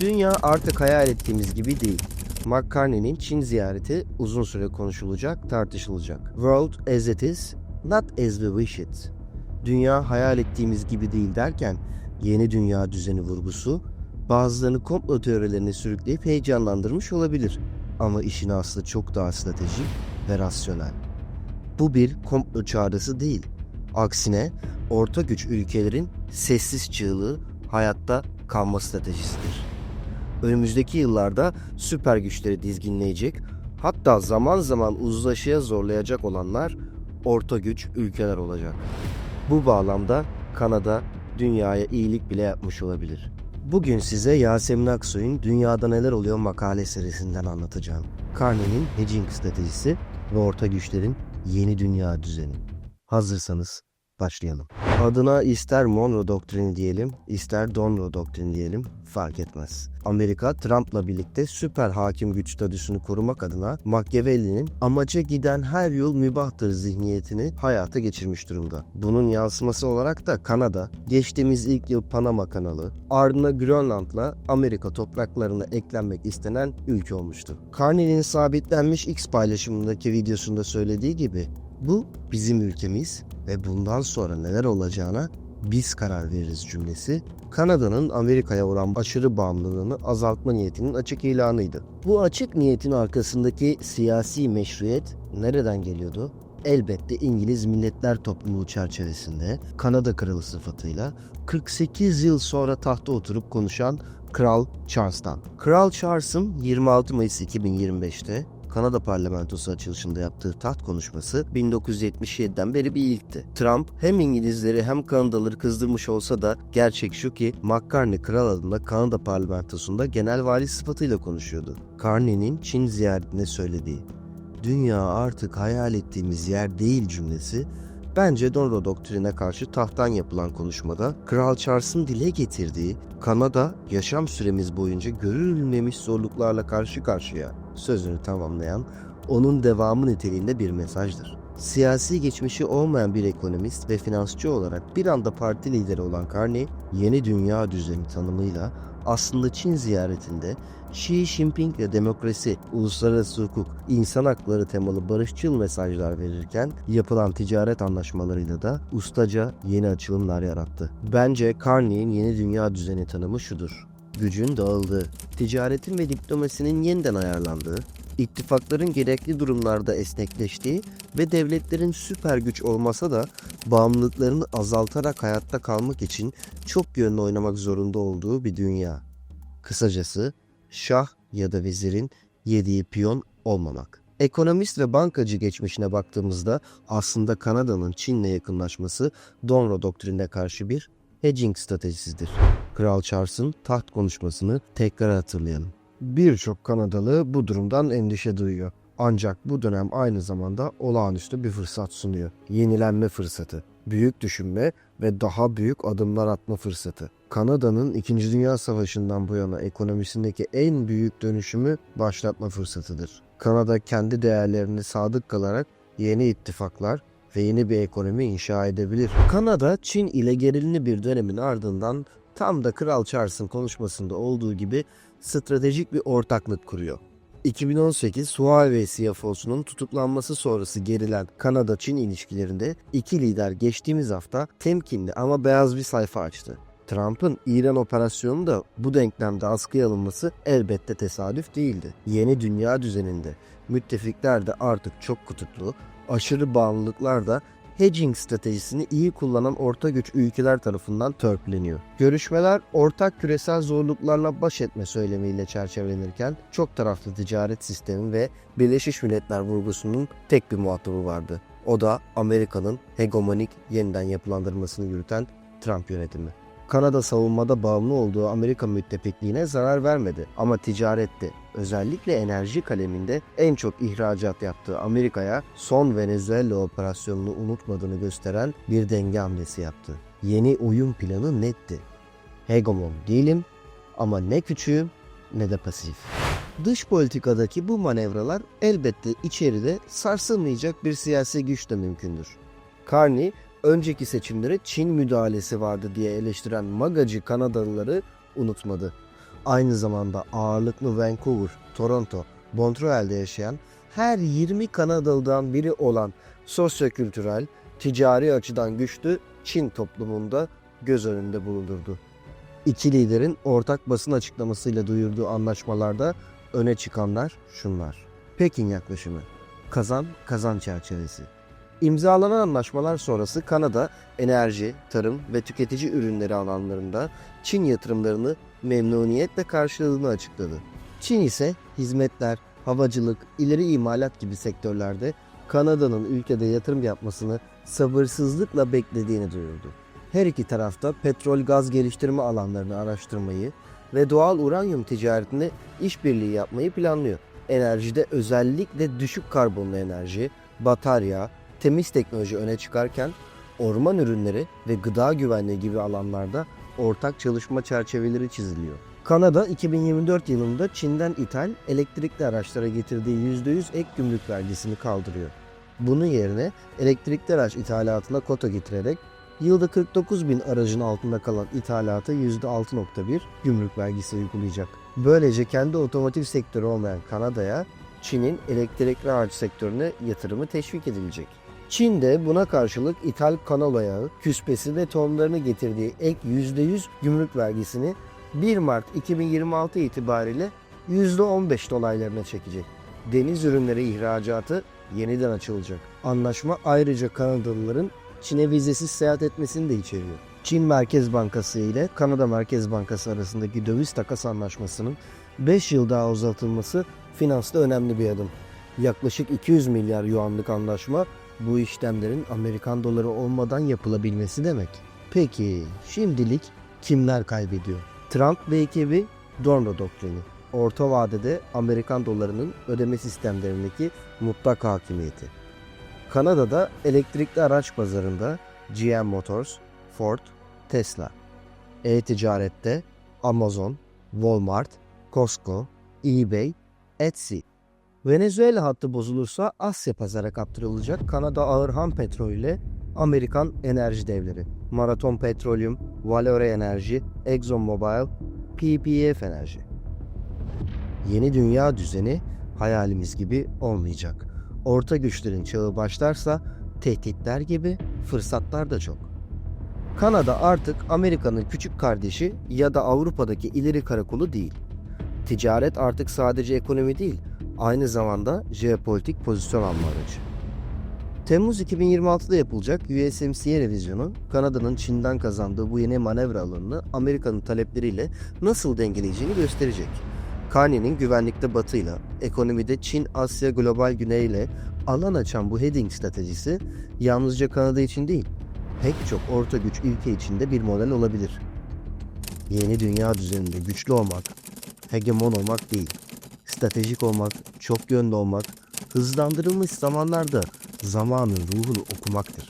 Dünya artık hayal ettiğimiz gibi değil. McCartney'nin Çin ziyareti uzun süre konuşulacak, tartışılacak. World as it is, not as we wish it. Dünya hayal ettiğimiz gibi değil derken yeni dünya düzeni vurgusu bazılarını komplo teorilerine sürükleyip heyecanlandırmış olabilir. Ama işin aslı çok daha stratejik ve rasyonel. Bu bir komplo çağrısı değil. Aksine orta güç ülkelerin sessiz çığlığı hayatta kalma stratejisidir. Önümüzdeki yıllarda süper güçleri dizginleyecek, hatta zaman zaman uzlaşıya zorlayacak olanlar orta güç ülkeler olacak. Bu bağlamda Kanada dünyaya iyilik bile yapmış olabilir. Bugün size Yasemin Aksoy'un Dünyada Neler Oluyor makale serisinden anlatacağım. Carney'nin hedging stratejisi ve orta güçlerin yeni dünya düzeni. Hazırsanız başlayalım. Adına ister Monroe doktrini diyelim, ister Donroe doktrini diyelim fark etmez. Amerika Trump'la birlikte süper hakim güç statüsünü korumak adına Machiavelli'nin amaca giden her yol mübahtır zihniyetini hayata geçirmiş durumda. Bunun yansıması olarak da Kanada, geçtiğimiz ilk yıl Panama kanalı, ardına Grönland'la Amerika topraklarına eklenmek istenen ülke olmuştu. Carney'nin sabitlenmiş X paylaşımındaki videosunda söylediği gibi bu bizim ülkemiz ve bundan sonra neler olacağına biz karar veririz cümlesi Kanada'nın Amerika'ya olan aşırı bağımlılığını azaltma niyetinin açık ilanıydı. Bu açık niyetin arkasındaki siyasi meşruiyet nereden geliyordu? Elbette İngiliz Milletler Topluluğu çerçevesinde Kanada Kralı sıfatıyla 48 yıl sonra tahta oturup konuşan Kral Charles'tan. Kral Charles'ın 26 Mayıs 2025'te Kanada parlamentosu açılışında yaptığı taht konuşması 1977'den beri bir ilkti. Trump hem İngilizleri hem Kanadalıları kızdırmış olsa da gerçek şu ki McCartney kral adına Kanada parlamentosunda genel vali sıfatıyla konuşuyordu. Carney'nin Çin ziyaretinde söylediği dünya artık hayal ettiğimiz yer değil cümlesi Bence Donro doktrine karşı tahttan yapılan konuşmada Kral Charles'ın dile getirdiği Kanada yaşam süremiz boyunca görülmemiş zorluklarla karşı karşıya sözünü tamamlayan onun devamı niteliğinde bir mesajdır. Siyasi geçmişi olmayan bir ekonomist ve finansçı olarak bir anda parti lideri olan Carney, yeni dünya düzeni tanımıyla aslında Çin ziyaretinde Xi Jinping ve demokrasi, uluslararası hukuk, insan hakları temalı barışçıl mesajlar verirken yapılan ticaret anlaşmalarıyla da ustaca yeni açılımlar yarattı. Bence Carney'in yeni dünya düzeni tanımı şudur. Gücün dağıldığı, ticaretin ve diplomasinin yeniden ayarlandığı, ittifakların gerekli durumlarda esnekleştiği ve devletlerin süper güç olmasa da bağımlılıklarını azaltarak hayatta kalmak için çok yönlü oynamak zorunda olduğu bir dünya. Kısacası şah ya da vezirin yediği piyon olmamak. Ekonomist ve bankacı geçmişine baktığımızda aslında Kanada'nın Çin'le yakınlaşması Donro doktrinine karşı bir hedging stratejisidir. Kral Charles'ın taht konuşmasını tekrar hatırlayalım. Birçok Kanadalı bu durumdan endişe duyuyor. Ancak bu dönem aynı zamanda olağanüstü bir fırsat sunuyor. Yenilenme fırsatı, büyük düşünme ve daha büyük adımlar atma fırsatı. Kanada'nın 2. Dünya Savaşı'ndan bu yana ekonomisindeki en büyük dönüşümü başlatma fırsatıdır. Kanada kendi değerlerine sadık kalarak yeni ittifaklar ve yeni bir ekonomi inşa edebilir. Kanada, Çin ile gerilimli bir dönemin ardından tam da Kral Charles'ın konuşmasında olduğu gibi stratejik bir ortaklık kuruyor. 2018 Huawei CFO'sunun tutuklanması sonrası gerilen Kanada-Çin ilişkilerinde iki lider geçtiğimiz hafta temkinli ama beyaz bir sayfa açtı. Trump'ın İran operasyonu da bu denklemde askıya alınması elbette tesadüf değildi. Yeni dünya düzeninde müttefikler de artık çok kutuplu, aşırı bağımlılıklar da hedging stratejisini iyi kullanan orta güç ülkeler tarafından törpüleniyor. Görüşmeler ortak küresel zorluklarla baş etme söylemiyle çerçevelenirken çok taraflı ticaret sistemi ve Birleşmiş Milletler vurgusunun tek bir muhatabı vardı. O da Amerika'nın hegemonik yeniden yapılandırmasını yürüten Trump yönetimi. Kanada savunmada bağımlı olduğu Amerika müttefikliğine zarar vermedi ama ticarette özellikle enerji kaleminde en çok ihracat yaptığı Amerika'ya son Venezuela operasyonunu unutmadığını gösteren bir denge hamlesi yaptı. Yeni oyun planı netti. Hegemon değilim ama ne küçüğüm ne de pasif. Dış politikadaki bu manevralar elbette içeride sarsılmayacak bir siyasi güç de mümkündür. Carney önceki seçimlere Çin müdahalesi vardı diye eleştiren magacı Kanadalıları unutmadı. aynı zamanda ağırlıklı Vancouver, Toronto, Montreal'de yaşayan her 20 Kanadalı'dan biri olan sosyokültürel, ticari açıdan güçlü Çin toplumunda göz önünde bulundurdu. İki liderin ortak basın açıklamasıyla duyurduğu anlaşmalarda öne çıkanlar şunlar. Pekin yaklaşımı, kazan kazan çerçevesi. İmzalanan anlaşmalar sonrası Kanada enerji, tarım ve tüketici ürünleri alanlarında Çin yatırımlarını memnuniyetle karşıladığını açıkladı. Çin ise hizmetler, havacılık, ileri imalat gibi sektörlerde Kanada'nın ülkede yatırım yapmasını sabırsızlıkla beklediğini duyurdu. Her iki tarafta petrol gaz geliştirme alanlarını araştırmayı ve doğal uranyum ticaretinde işbirliği yapmayı planlıyor. Enerjide özellikle düşük karbonlu enerji, batarya, temiz teknoloji öne çıkarken orman ürünleri ve gıda güvenliği gibi alanlarda ortak çalışma çerçeveleri çiziliyor. Kanada 2024 yılında Çin'den ithal elektrikli araçlara getirdiği %100 ek gümrük vergisini kaldırıyor. Bunun yerine elektrikli araç ithalatına kota getirerek yılda 49 bin aracın altında kalan ithalata %6.1 gümrük vergisi uygulayacak. Böylece kendi otomotiv sektörü olmayan Kanada'ya Çin'in elektrikli araç sektörüne yatırımı teşvik edilecek. Çin de buna karşılık ithal kanal yağı, küspesi ve tohumlarını getirdiği ek %100 gümrük vergisini 1 Mart 2026 itibariyle %15 dolaylarına çekecek. Deniz ürünleri ihracatı yeniden açılacak. Anlaşma ayrıca Kanadalıların Çin'e vizesiz seyahat etmesini de içeriyor. Çin Merkez Bankası ile Kanada Merkez Bankası arasındaki döviz takas anlaşmasının 5 yıl daha uzatılması finansta önemli bir adım. Yaklaşık 200 milyar yuanlık anlaşma bu işlemlerin Amerikan doları olmadan yapılabilmesi demek. Peki şimdilik kimler kaybediyor? Trump ve ekibi Donro doktrini. Orta vadede Amerikan dolarının ödeme sistemlerindeki mutlak hakimiyeti. Kanada'da elektrikli araç pazarında GM Motors, Ford, Tesla. E-ticarette Amazon, Walmart, Costco, eBay, Etsy. Venezuela hattı bozulursa Asya pazara kaptırılacak Kanada ağır ham petrol ile Amerikan enerji devleri. Marathon Petroleum, Valore Enerji, ExxonMobil, PPF Enerji. Yeni dünya düzeni hayalimiz gibi olmayacak. Orta güçlerin çağı başlarsa tehditler gibi fırsatlar da çok. Kanada artık Amerika'nın küçük kardeşi ya da Avrupa'daki ileri karakolu değil. Ticaret artık sadece ekonomi değil, aynı zamanda jeopolitik pozisyon alma aracı. Temmuz 2026'da yapılacak USMCA revizyonu, Kanada'nın Çin'den kazandığı bu yeni manevra alanını Amerika'nın talepleriyle nasıl dengeleyeceğini gösterecek. Kanye'nin güvenlikte batıyla, ekonomide Çin, Asya, global güney ile alan açan bu heading stratejisi yalnızca Kanada için değil, pek çok orta güç ülke içinde bir model olabilir. Yeni dünya düzeninde güçlü olmak, hegemon olmak değil, stratejik olmak, çok yönlü olmak, hızlandırılmış zamanlarda zamanın ruhunu okumaktır.